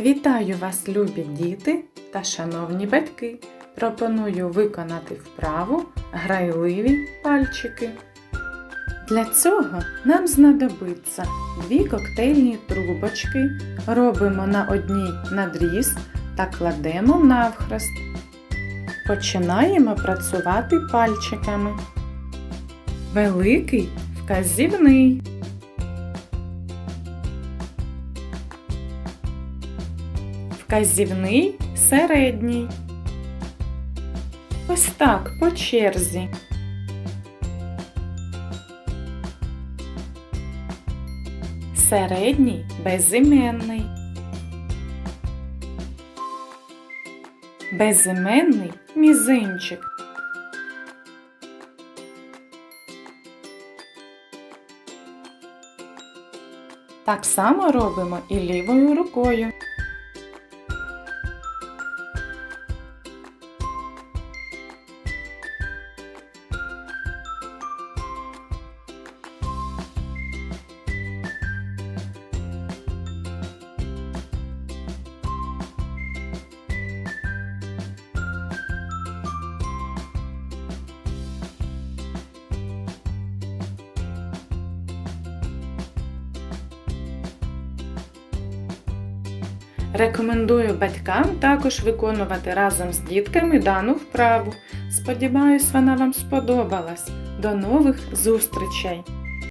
Вітаю вас, любі діти та шановні батьки! Пропоную виконати вправу грайливі пальчики. Для цього нам знадобиться дві коктейльні трубочки. Робимо на одній надріз та кладемо навхрест. Починаємо працювати пальчиками. Великий вказівний. Вказівний середній. Ось так по черзі. Середній безіменний. Безіменний мізинчик. Так само робимо і лівою рукою. Рекомендую батькам також виконувати разом з дітками дану вправу. Сподіваюсь, вона вам сподобалась. До нових зустрічей!